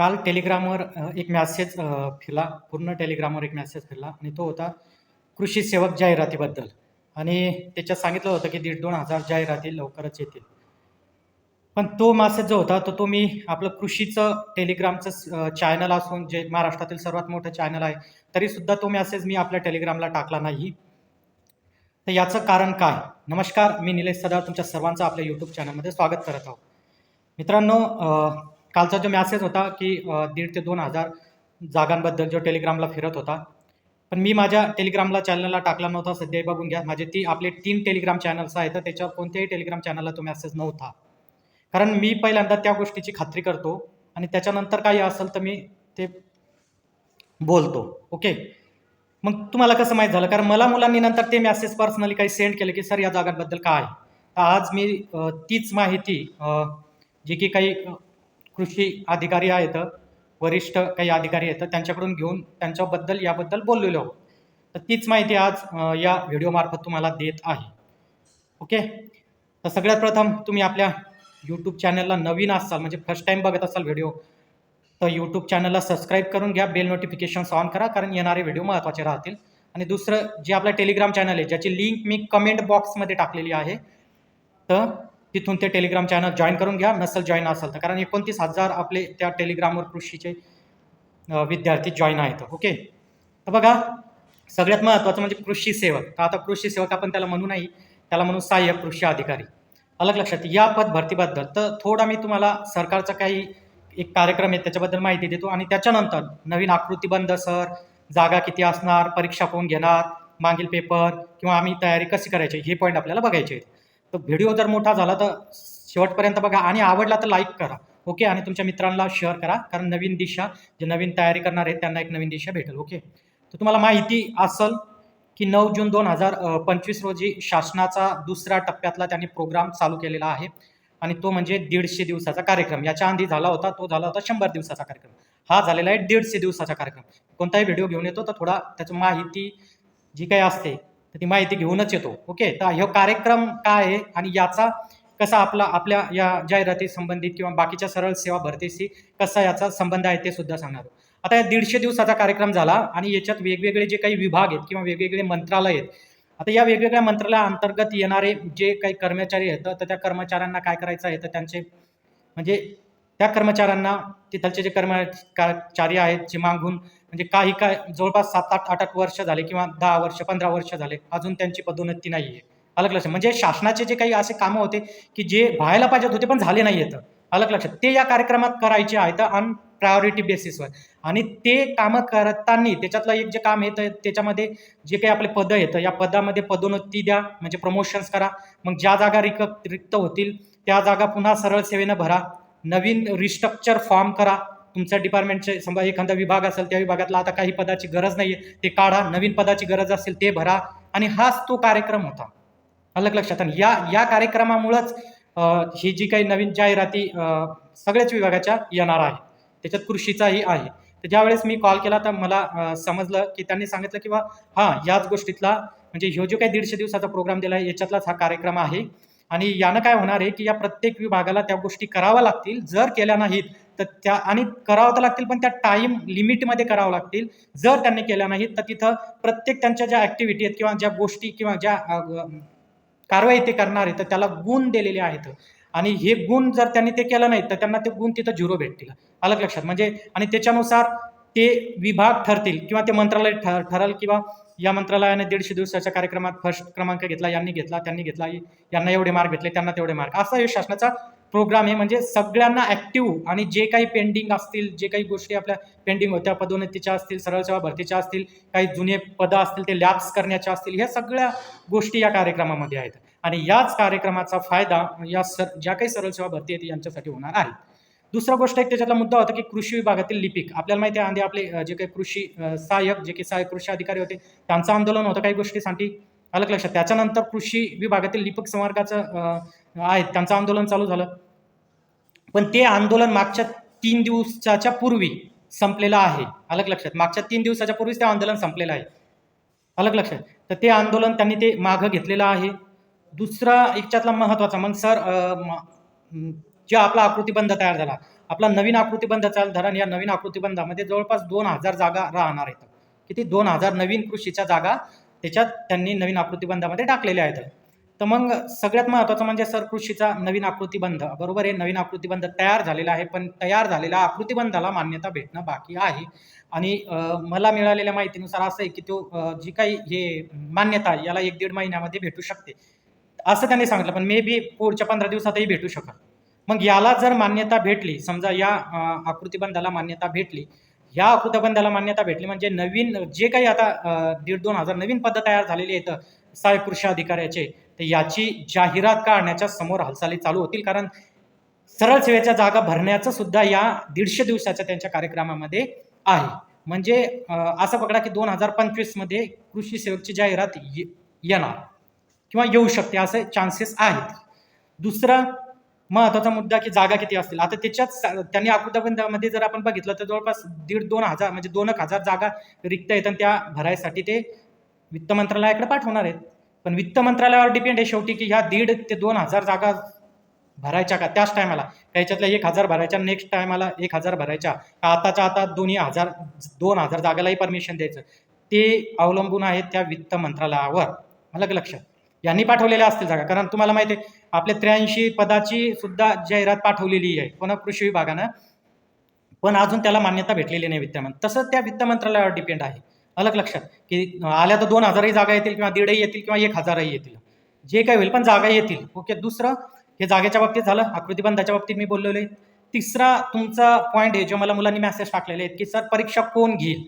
काल टेलिग्रामवर एक मॅसेज फिरला पूर्ण टेलिग्रामवर एक मॅसेज फिरला आणि तो होता कृषी सेवक जाहिरातीबद्दल. आणि त्याच्यात सांगितलं होतं की दीड दोन हजार जाहिराती लवकरच येतील. पण तो मॅसेज जो होता तो तो मी आपलं कृषीचं टेलिग्रामचं चॅनल असून जे महाराष्ट्रातील सर्वात मोठं चॅनल आहे तरीसुद्धा तो मॅसेज मी आपल्या टेलिग्रामला टाकला नाही. तर याचं कारण काय? नमस्कार मी निलेश सदार तुमच्या सर्वांचं आपल्या यूट्यूब चॅनलमध्ये स्वागत करत आहोत. मित्रांनो कालचा जो मॅसेज होता की दीड ते दोन हजार जागांबद्दल जो टेलिग्रामला फिरत होता. पण मी माझ्या टेलिग्रामला चॅनलला टाकला नव्हता. सध्या बघून घ्या. माझे ती आपले तीन टेलिग्राम चॅनल्स आहेत तर त्याच्यावर कोणत्याही टेलिग्राम चॅनलला तो मॅसेज नव्हता. कारण मी पहिल्यांदा त्या गोष्टीची खात्री करतो आणि त्याच्यानंतर काही असेल तर मी ते बोलतो. ओके मग तुम्हाला कसं माहीत झालं? कारण मला मुलांनी नंतर ते मॅसेज पर्सनली काही सेंड केले की सर या जागांबद्दल काय तर आज मी तीच माहिती जी की काही कृषी अधिकारी आहेत वरिष्ठ काही अधिकारी आहेत त्यांच्याकडून घेऊन त्यांच्याबद्दल याबद्दल बोललेलो आहोत. तर तीच माहिती आज या व्हिडिओमार्फत तुम्हाला देत आहे. ओके? तर सगळ्यात प्रथम तुम्ही आपल्या यूट्यूब चॅनलला नवीन असाल म्हणजे फर्स्ट टाईम बघत असाल व्हिडिओ तर यूट्यूब चॅनलला सबस्क्राईब करून घ्या बेल नोटिफिकेशन्स ऑन करा कारण येणारे व्हिडिओ महत्त्वाचे राहतील. आणि दुसरं जे आपलं टेलिग्राम चॅनल आहे ज्याची लिंक मी कमेंट बॉक्समध्ये टाकलेली आहे तर तिथून ते टेलिग्राम चॅनल जॉईन करून घ्या नसल जॉईन असेल तर. कारण एकोणतीस हजार आपले त्या टेलिग्रामवर कृषीचे विद्यार्थी जॉईन आहेत. ओके तर बघा सगळ्यात महत्त्वाचं म्हणजे कृषी सेवक. तर आता कृषी सेवक आपण त्याला म्हणू नाही त्याला म्हणू सहाय्यक कृषी अधिकारी. अलग लक्षात या पद भरतीबद्दल तर थोडा मी तुम्हाला सरकारचा काही एक कार्यक्रम आहे त्याच्याबद्दल माहिती देतो. आणि त्याच्यानंतर नवीन आकृतीबंध सर. जागा किती असणार परीक्षा कोण घेणार मागील पेपर किंवा आम्ही तयारी कशी करायची हे पॉईंट आपल्याला बघायचे आहेत. तर व्हिडिओ जर मोठा झाला तर शेवटपर्यंत बघा आणि आवडला तर लाईक करा. ओके आणि तुमच्या मित्रांना शेअर करा. कारण नवीन दिशा जे नवीन तयारी करणार आहेत त्यांना एक नवीन दिशा भेटेल. ओके तर तुम्हाला माहिती असल की नऊ जून दोन हजार पंचवीस रोजी शासनाचा दुसऱ्या टप्प्यातला त्यांनी प्रोग्राम चालू केलेला आहे. आणि तो म्हणजे दीडशे दिवसाचा कार्यक्रम. याच्या आधी झाला होता तो झाला होता शंभर दिवसाचा कार्यक्रम. हा झालेला आहे दीडशे दिवसाचा कार्यक्रम. कोणताही व्हिडिओ घेऊन येतो तर थोडा त्याची माहिती जी काही असते तर ती माहिती घेऊनच येतो. ओके? तर हा कार्यक्रम काय आहे आणि याचा कसा आपला आपल्या या जाहिराती संबंधित किंवा बाकीच्या सरळ सेवा भरतीशी कसा याचा संबंध आहे ते सुद्धा सांगणार आता या दीडशे दिवसाचा कार्यक्रम झाला आणि याच्यात वेगवेगळे जे काही विभाग आहेत किंवा वेगवेगळे मंत्रालय आहेत आता या वेगवेगळ्या मंत्रालयाअंतर्गत येणारे जे काही कर्मचारी आहेत तर त्या कर्मचाऱ्यांना काय करायचं आहे तर त्यांचे म्हणजे त्या कर्मचाऱ्यांना तिथलचे जे कर्मचारी आहेत जे मागून म्हणजे काही काय जवळपास सात आठ आठ आठ वर्ष झाले किंवा दहा वर्ष पंधरा वर्ष झाले अजून त्यांची पदोन्नती नाही आहे अलग लक्षात. म्हणजे शासनाचे जे काही असे कामं होते की जे व्हायला पाहिजेत होते पण झाले नाही आहेत अलग लक्षात. ते या कार्यक्रमात करायचे आहेत ऑन प्रायोरिटी बेसिसवर आणि ते कामं करताना त्याच्यातलं एक जे काम येतं त्याच्यामध्ये जे काही आपले पदं येतं या पदामध्ये पदोन्नती द्या म्हणजे प्रमोशन्स करा. मग ज्या जागा रिक रिक्त होतील त्या जागा पुन्हा सरळ सेवेनं भरा. नवीन रिस्ट्रक्चर फॉर्म करा. तुमच्या डिपार्टमेंटचे समजा एखादा विभाग असेल त्या विभागातला आता काही पदाची गरज नाही आहे ते काढा नवीन पदाची गरज असेल ते भरा. आणि हाच तो कार्यक्रम होता. अलग लक्षात आणि या या कार्यक्रमामुळंच ही जी काही नवीन जाहिराती सगळ्याच विभागाच्या येणार आहे. त्याच्यात कृषीचाही आहे. तर ज्यावेळेस मी कॉल केला तर मला समजलं की त्यांनी सांगितलं की बा हां याच गोष्टीतला म्हणजे ह्यो जो काही दीडशे दिवसाचा प्रोग्राम दिला आहे याच्यातलाच हा कार्यक्रम आहे. आणि यानं काय होणार आहे की या प्रत्येक विभागाला त्या गोष्टी कराव्या लागतील. जर केल्या नाहीत तर त्या आणि करावं तर लागतील पण त्या टाईम लिमिटमध्ये करावं लागतील. जर त्यांनी केल्या नाहीत तर तिथं प्रत्येक त्यांच्या ज्या ॲक्टिव्हिटी आहेत किंवा ज्या गोष्टी किंवा ज्या कारवाई ते करणार आहे तर त्याला गुण दिलेले आहेत. आणि हे गुण जर त्यांनी ते केलं नाही तर त्यांना ते गुण तिथं झिरो भेटतील. अलग लक्षात. म्हणजे आणि त्याच्यानुसार ते विभाग ठरतील किंवा ते मंत्रालय ठर ठरल किंवा या मंत्रालयाने दीडशे दिवसाच्या कार्यक्रमात फर्स्ट क्रमांक घेतला यांनी घेतला त्यांनी घेतला यांना एवढे मार्क घेतले त्यांना तेवढे मार्क असा हे शासनाचा प्रोग्राम आहे म्हणजे सगळ्यांना ॲक्टिव्ह आणि जे काही पेंडिंग असतील जे काही गोष्टी आपल्या पेंडिंग होत्या पदोन्नतीच्या असतील सरळ सेवा भरतीच्या असतील काही जुने पदं असतील ते लॅब्स करण्याच्या असतील ह्या सगळ्या गोष्टी या कार्यक्रमामध्ये आहेत. आणि याच कार्यक्रमाचा फायदा या सर ज्या काही सरळ सेवा भरती आहेत यांच्यासाठी होणार आहे. दुसरा गोष्ट एक त्याच्यातला मुद्दा होता की कृषी विभागातील लिपिक. आपल्याला माहिती आहे आधी आपले जे काही कृषी सहाय्यक जे काही सहाय्यक कृषी अधिकारी होते त्यांचं आंदोलन होतं काही गोष्टीसाठी. अलग लक्षात. त्याच्यानंतर कृषी विभागातील लिपिक संवर्गाचं आहे आहेत त्यांचं आंदोलन चालू झालं. पण ते आंदोलन मागच्या तीन दिवसाच्या पूर्वी संपलेलं आहे. अलग लक्षात. मागच्या तीन दिवसाच्या पूर्वीच ते आंदोलन संपलेलं आहे. अलग लक्षात. तर ते आंदोलन त्यांनी ते मागं घेतलेलं आहे. दुसरा एकच्यातला महत्त्वाचा मग सर म, जे आपला आकृतीबंध तयार झाला. आपला नवीन आकृतीबंध चाल धरण या नवीन आकृतीबंधामध्ये जवळपास दोन हजार जागा राहणार आहेत. किती? दोन हजार नवीन कृषीच्या जागा त्याच्यात त्यांनी नवीन आकृतीबंधामध्ये टाकलेल्या आहेत. तर मग सगळ्यात महत्त्वाचं म्हणजे सर कृषीचा नवीन आकृतीबंध बरोबर हे नवीन आकृतीबंध तयार झालेला आहे पण तयार झालेल्या आकृतीबंधाला मान्यता भेटणं बाकी आहे. आणि मला मिळालेल्या माहितीनुसार असं आहे की तो जी काही हे मान्यता आहे, याला एक दीड महिन्यामध्ये भेटू शकते. असं त्यांनी सांगितलं पण मे बी पुढच्या पंधरा दिवसातही भेटू शकत. मग याला जर मान्यता भेटली समजा या आकृतीबंधाला मान्यता भेटली या आकृतीबंधाला मान्यता भेटली म्हणजे नवीन जे काही आता दीड दोन हजार नवीन पद्धत तयार झालेली आहेत साय कृषी अधिकाऱ्याचे तर याची जाहिरात काढण्याच्या समोर हालचाली चालू होतील. कारण सरळ सेवेच्या जागा भरण्याचं सुद्धा या दीडशे दिवसाच्या त्यांच्या कार्यक्रमामध्ये आहे. म्हणजे असं पकडा की दोन हजार पंचवीसमध्ये कृषी सेवकची जाहिरात ये- येणार किंवा येऊ शकते असे चान्सेस आहेत. दुसरं महत्त्वाचा मुद्दा की जागा किती असतील. आता त्याच्यात त्यांनी आकृतीबंधामध्ये जर आपण बघितलं तर जवळपास दीड दोन हजार म्हणजे दोन एक हजार जागा रिक्त आहेत आणि त्या भरायसाठी ते वित्त मंत्रालयाकडे पाठवणार आहेत. पण वित्त मंत्रालयावर डिपेंड आहे शेवटी की ह्या दीड ते दोन हजार जागा भरायच्या का? त्याच टायमाला त्याच्यातल्या एक हजार भरायच्या नेक्स्ट टायमाला एक हजार भरायच्या? का आताच्या आता दोन्ही हजार दोन हजार जागालाही परमिशन द्यायचं? ते अवलंबून आहे त्या वित्त मंत्रालयावर. मला लक्षात. यांनी पाठवलेल्या असतील जागा. कारण तुम्हाला माहिती आहे आपल्या त्र्याऐंशी पदाची सुद्धा जाहिरात पाठवलेली आहे पुन्हा कृषी विभागानं. पण अजून त्याला मान्यता भेटलेली नाही वित्तमंत तसं त्या वित्त मंत्रालयावर डिपेंड आहे. अलग लक्षात की आल्या तर दोन हजारही जागा येतील किंवा दीडही येतील किंवा एक हजारही येतील. जे काही होईल पण जागा येतील. ओके दुसरं हे जागेच्या बाबतीत झालं आकृतीबंधाच्या बाबतीत मी बोललेलो आहे. तिसरा तुमचा पॉईंट आहे जो मला मुलांनी मेसेज टाकलेले आहेत की सर परीक्षा कोण घेईल?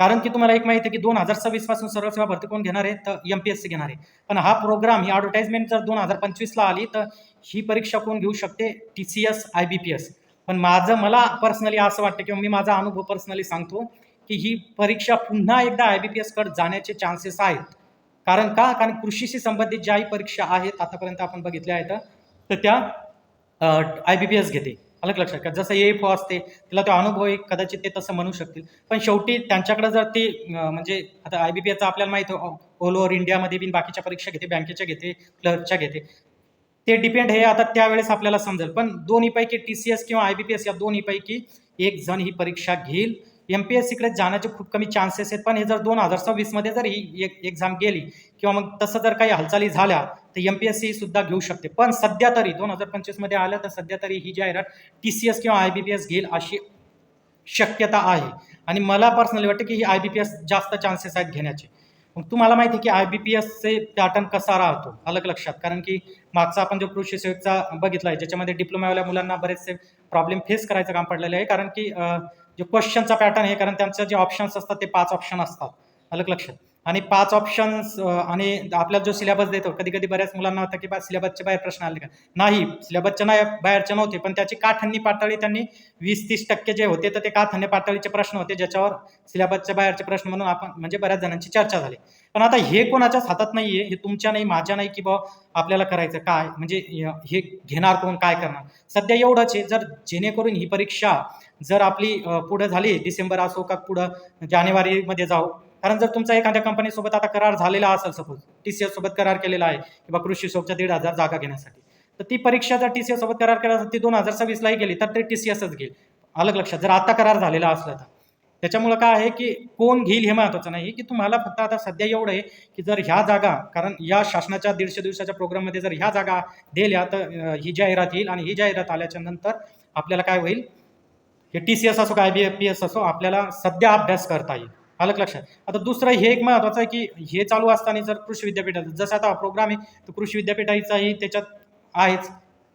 कारण की तुम्हाला एक माहिती आहे की दोन हजार सव्वीसपासून सरळ सेवा भरती कोण घेणार आहे तर एम पी एस सी घेणार. आहे पण हा प्रोग्राम ही ॲडव्हर्टाइजमेंट जर दोन हजार पंचवीसला आली तर ही परीक्षा कोण घेऊ शकते? T C S I B P S पण माझं मला पर्सनली असं वाटतं किंवा मी माझा अनुभव पर्सनली सांगतो की ही परीक्षा पुन्हा एकदा आय बी पी एसकडे जाण्याचे चान्सेस आहेत. कारण का? कारण कृषीशी संबंधित ज्याही परीक्षा आहेत आतापर्यंत आपण बघितल्या आहेत तर त्या आय बी पी एस घेते. अलग लक्षात का जसं ए फो असते तिला तो अनुभव एक कदाचित ते तसं म्हणू शकतील. पण शेवटी त्यांच्याकडे जर ते म्हणजे आता आय बी पी एचा आपल्याला माहिती आहे ऑल ओव्हर इंडियामध्ये बिन बाकीच्या परीक्षा घेते बँकेच्या घेते क्लर्कच्या घेते. ते डिपेंड हे आता त्यावेळेस आपल्याला समजेल. पण दोन्हीपैकी टी सी एस किंवा आय बी पी एस या दोन्हीपैकी एक जण ही परीक्षा घेईल. एम पी एस सीकडे जाण्याचे खूप कमी चान्सेस आहेत. पण हे जर दोन हजार सव्वीसमध्ये जर ही एक एक्झाम गेली किंवा मग तसं जर काही हालचाली झाल्या तर एम पी एस सी सुद्धा घेऊ शकते. पण सध्या तरी दोन हजार पंचवीसमध्ये आलं तर सध्या तरी ही जाहिरात टी सी एस किंवा आय बी पी एस घेईल अशी शक्यता आहे. आणि मला पर्सनली वाटतं की ही आय बी पी एस जास्त चान्सेस आहेत घेण्याचे. मग तुम्हाला माहिती आहे की आय बी पी एसचे पॅटर्न कसा राहतो? अलग लक्षात. कारण की मागचा आपण जो कृषी सेवकचा बघितला आहे ज्याच्यामध्ये डिप्लोमावाल्या मुलांना बरेचसे प्रॉब्लेम फेस करायचं काम पडलेलं आहे. कारण की जे जो क्वेश्चनचा पॅटर्न आहे कारण त्यांचं जे ऑप्शन्स असतात ते पाच ऑप्शन असतात. अलग लक्षात. आणि पाच ऑप्शन्स आणि आपल्याला जो सिलेबस देतो कधी कधी बऱ्याच मुलांना होतं की बा सिलेबसच्या बाहेर प्रश्न आले का? नाही सिलेबसच्या नाही बाहेरचे नव्हते पण त्याची काठन्नी पातळी त्यांनी वीस तीस टक्के जे होते तर ते काठन्नी पातळीचे प्रश्न होते ज्याच्यावर सिलेबसच्या बाहेरचे प्रश्न म्हणून आपण म्हणजे बऱ्याच जणांची चर्चा झाली. पण आता हे कोणाच्याच हातात नाही आहे हे तुमच्या नाही माझ्या नाही की बा आपल्याला करायचं काय? म्हणजे हे घेणार कोण काय करणार? सध्या एवढंच आहे जर जेणेकरून ही परीक्षा जर आपली पुढं झाली डिसेंबर असो का पुढं जानेवारीमध्ये जाऊ कारण जर तुमचा एखाद्या कंपनीसोबत आता करार झालेला असेल सपोज टी सी एस सोबत करार केलेला आहे किंवा कृषी सोबतच्या दीड हजार जागा घेण्यासाठी तर ती परीक्षा जर टी सी एस सोबत करार केला ती दोन हजार सव्वीसलाही गेली तर ते टी सी एसच घेईल. अलग लक्षात जर आता करार झालेला असला तर. त्याच्यामुळं काय आहे की कोण घेईल हे महत्त्वाचं नाही की तुम्हाला फक्त आता सध्या एवढं आहे की जर ह्या जागा कारण या शासनाच्या दीडशे दिवसाच्या प्रोग्राममध्ये जर ह्या जागा दिल्या तर ही जाहिरात येईल आणि ही जाहिरात आल्याच्यानंतर आपल्याला काय होईल? हे टी सी एस असो काय बी बी पी एस असो आपल्याला सध्या अभ्यास करता येईल. आलं लक्षात आता दुसरं हे एक महत्त्वाचं आहे की हे चालू असताना जर कृषी विद्यापीठाचं जसं आता प्रोग्राम आहे तर कृषी विद्यापीठाचाही त्याच्यात आहेच.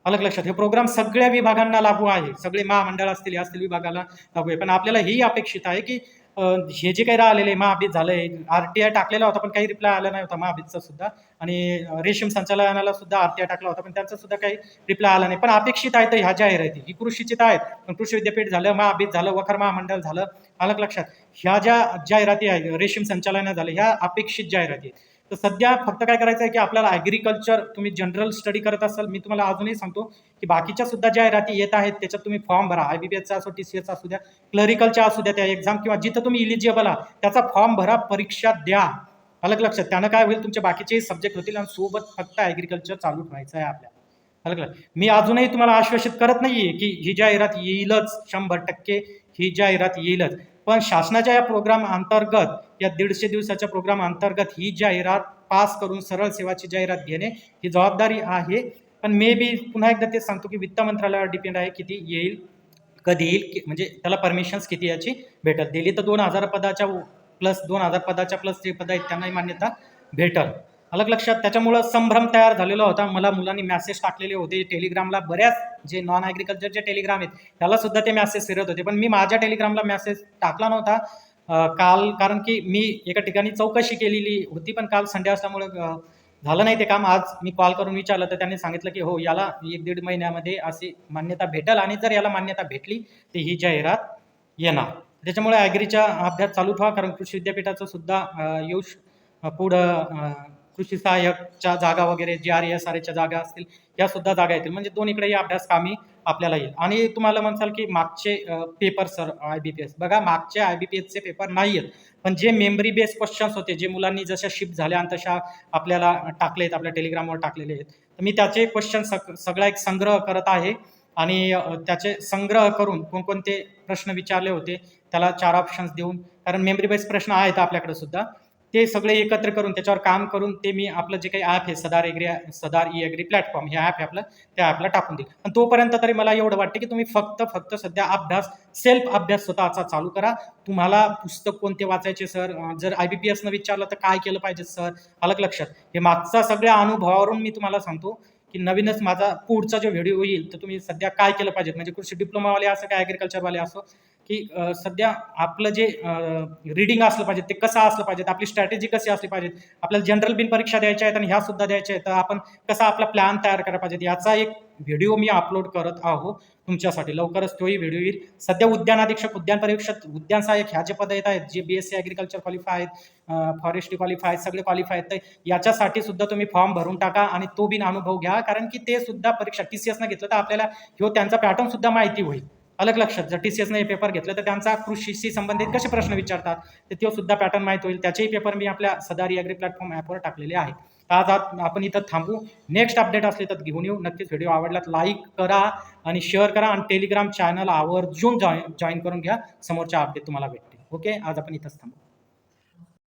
अलग लक्षात. हे प्रोग्राम सगळ्या विभागांना लागू आहे. सगळे महामंडळ असतील या असतील विभागाला लागू आहे. पण आपल्याला हेही अपेक्षित आहे की हे जे काही राहिलेले महाबीज झालंय. आर टी आय टाकलेला होता पण काही रिप्लाय आला नाही होता महाबीजचा सुद्धा. आणि रेशीम संचालनाला सुद्धा आर टी आय टाकला होता पण त्यांचा सुद्धा काही रिप्लाय आला नाही. पण अपेक्षित आहे तर ह्या जाहिराती ही कृषीची तर आहेत. पण कृषी विद्यापीठ झालं महाबीज झालं वखर महामंडळ झालं अलग लक्षात. ह्या ज्या जाहिराती आहेत रेशीम संचालना झालं ह्या अपेक्षित जाहिराती आहेत. तर सध्या फक्त काय करायचं आहे की आपल्याला ॲग्रिकल्चर तुम्ही जनरल स्टडी करत असाल. मी तुम्हाला अजूनही सांगतो की बाकीच्या सुद्धा जाहिराती येत आहेत त्याच्यात तुम्ही फॉर्म भरा. आय बी बी एसचा असो टी सी एसचा असू द्या क्लरिकलच्या असू द्या त्या एक्झाम किंवा जिथं तुम्ही इलिजिबल आहात त्याचा फॉर्म भरा परीक्षा द्या. अलग लक्षात. त्यानं काय होईल तुमचे बाकीचेही सब्जेक्ट होतील आणि सोबत फक्त ॲग्रिकल्चर चालू ठेवायचं आहे आपल्याला अलग मी अजूनही तुम्हाला आश्वासित करत नाही आहे की ही जाहिरात येईलच शंभर टक्के ही जाहिरात येईलच. पण शासनाच्या या प्रोग्राम अंतर्गत या दीडशे दिवसाच्या प्रोग्राम अंतर्गत ही जाहिरात पास करून सरळ सेवाची जाहिरात घेणे ही जबाबदारी आहे. पण मे बी पुन्हा एकदा ते सांगतो की वित्त मंत्रालयावर डिपेंड आहे किती येईल कधी येईल की- म्हणजे त्याला परमिशन्स किती याची भेटल. दिली तर दोन हजार पदाच्या प्लस दोन हजार पदाच्या प्लस जे पद आहेत त्यांनाही मान्यता भेटल. अलग लक्षात त्याच्यामुळं संभ्रम तयार झालेला होता. मला मुलांनी मॅसेज टाकलेले होते. टेलिग्रामला बऱ्याच जे नॉन ॲग्रिकल्चरचे टेलिग्राम आहेत त्याला सुद्धा ते मॅसेज फिरत होते. पण मी माझ्या टेलिग्रामला मॅसेज टाकला नव्हता. काल कारण की मी एका ठिकाणी चौकशी केलेली होती पण काल संडे असल्यामुळे झालं नाही ते काम. आज मी कॉल करून विचारलं तर त्यांनी सांगितलं की हो याला एक दीड महिन्यामध्ये अशी मान्यता भेटल आणि जर याला मान्यता भेटली तर ही जाहिरात येणार. त्याच्यामुळे ॲग्रीचा अभ्यास चालू ठेवा कारण कृषी विद्यापीठाचं सुद्धा येऊ पुढं कृषी सहाय्यकच्या जागा वगैरे जी आर एस आर एच्या जागा असतील या सुद्धा जागा येतील. म्हणजे दोन्हीकडेही अभ्यास कामी आपल्याला येईल. आणि तुम्हाला म्हणसाल की मागचे paper sir I B P S बघा मागचे आय बी पी एसचे पेपर नाही आहेत. पण जे मेमरी बेस्ड क्वेश्चन्स होते जे मुलांनी जशा शिफ्ट झाल्या आणि तशा आपल्याला टाकले आहेत आपल्या टेलिग्रामवर टाकलेले आहेत तर मी त्याचे क्वेश्चन सग सगळा एक संग्रह करत आहे. आणि त्याचे संग्रह करून कोणकोणते प्रश्न विचारले होते त्याला चार ऑप्शन्स देऊन कारण मेमरी बेस्ड प्रश्न आहेत आपल्याकडे सुद्धा. ते सगळे एकत्र करून त्याच्यावर काम करून ते मी आपलं जे काही ॲप आहे सदार एग्री सदार ई एग्री प्लॅटफॉर्म हे ॲप आहे आपलं त्या ॲपला टाकून देईल पण तोपर्यंत तरी मला एवढं वाटतं की तुम्ही फक्त फक्त सध्या अभ्यास सेल्फ अभ्यास स्वतःचा चालू करा. तुम्हाला पुस्तक कोणते वाचायचे सर जर आय बी पी एसनं विचारलं तर काय केलं पाहिजे सर अलग लक्षात. हे मागचा सगळ्या अनुभवावरून मी तुम्हाला सांगतो की नवीनच माझा पुढचा जो व्हिडिओ येईल तर तुम्ही सध्या काय केलं पाहिजे? म्हणजे कृषी डिप्लोमावाले असो काय ॲग्रिकल्चरवाले असो की सध्या आपलं जे रीडिंग असलं पाहिजे ते कसं असलं पाहिजे आपली स्ट्रॅटेजी कशी असली पाहिजे आपल्याला जनरल बिन परीक्षा द्यायच्या आहेत आणि ह्या सुद्धा द्यायच्या आहेत तर आपण कसा आपला प्लॅन तयार करायला पाहिजे याचा एक व्हिडिओ मी अपलोड करत आहो तुमच्यासाठी. लवकरच तोही व्हिडिओ येईल. सध्या उद्यान अधीक्षक उद्यान परीक्षक उद्यान सहाय्यक ह्या जे पद येत आहेत जे B S C agriculture qualify आहेत फॉरेस्ट्री क्वालिफाय आहेत सगळे क्वालिफाय आहेत तर याच्यासाठी सुद्धा तुम्ही फॉर्म भरून टाका आणि तो बिन अनुभव घ्या कारण की ते सुद्धा परीक्षा टी सी एसनं घेतलं तर आपल्याला ह्यो त्यांचा पॅटर्न सुद्धा माहिती होईल. अलग लक्षात. जर टी सी एसनं हे पेपर घेतलं तर त्यांचा कृषीशी संबंधित कसे प्रश्न विचारतात तर तो सुद्धा पॅटर्न माहीत होईल. त्याचेही पेपर मी आपल्या सदारी ॲग्री प्लॅटफॉर्म ॲपवर टाकलेले आहे आज आज आपण इथं थांबू. नेक्स्ट अपडेट असले तर घेऊन येऊ. नक्कीच व्हिडिओ आवडलात लाईक करा आणि शेअर करा आणि टेलिग्राम चॅनल आवर्जून जॉईन जॉईन करून घ्या. समोरच्या अपडेट तुम्हाला भेटतील. ओके आज आपण इथंच थांबू.